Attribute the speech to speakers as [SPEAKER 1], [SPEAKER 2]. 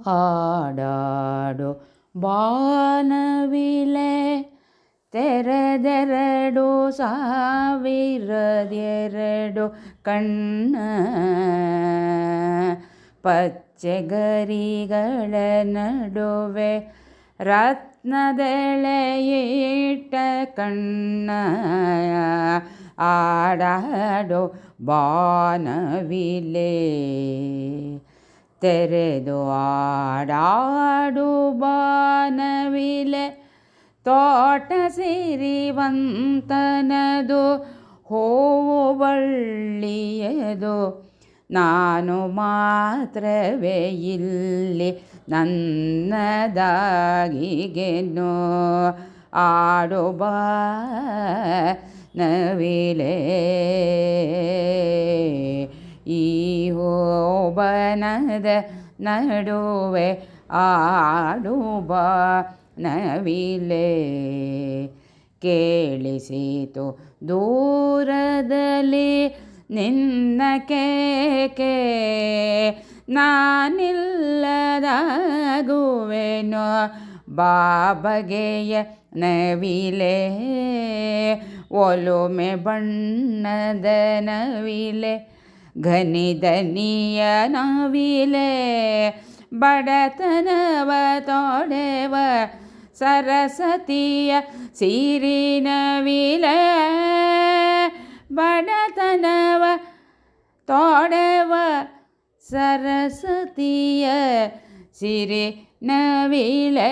[SPEAKER 1] ಆಡಾಡು ಬಾನವಿಲೆ ತೆರೆದೆರಡು ಸಾವಿರದೆರಡು ಕಣ್ಣ. ಪಚ್ಚೆಗರಿಗಳ ನಡುವೆ ರತ್ನದೆಳೆಯಿಟ್ಟ ಕಣ್ಣ. ಆಡಾಡೋ ಬಾನವಿಲೆ ತೆರೆದು ಆಡಾಡು ಬಾನವಿಲೆ ತೋಟ ಸಿರಿವಂತನದು ಹೂವು ಬಳ್ಳಿಯದು. ನಾನು ಮಾತ್ರವೇ ಇಲ್ಲಿ ನನ್ನದಾಗಿಗೆನು ಆಡು ಬಾ ನವಿಲೆ ಈ ಹೋಬನದ ನಡುವೆ ಆಡುವ ನವಿಲೆ ಕೇಳಿಸಿತು. ದೂರದಲ್ಲಿ ನಿನ್ನ ಕೇಕೆ ನಾನಿಲ್ಲದಾಗುವೆನು? ಬಾಬಗೆಯ ನವಿಲೆ ಒಲುಮೆ ಬಣ್ಣದ ನವಿಲೆ ഖനിതനീയനാവിലെ ബടതനവതോടെവ സരസ്വതിയ സീരിനവിലെ ബടതനവ തോടെവ സരസ്വതിയ സിരി നവിലേ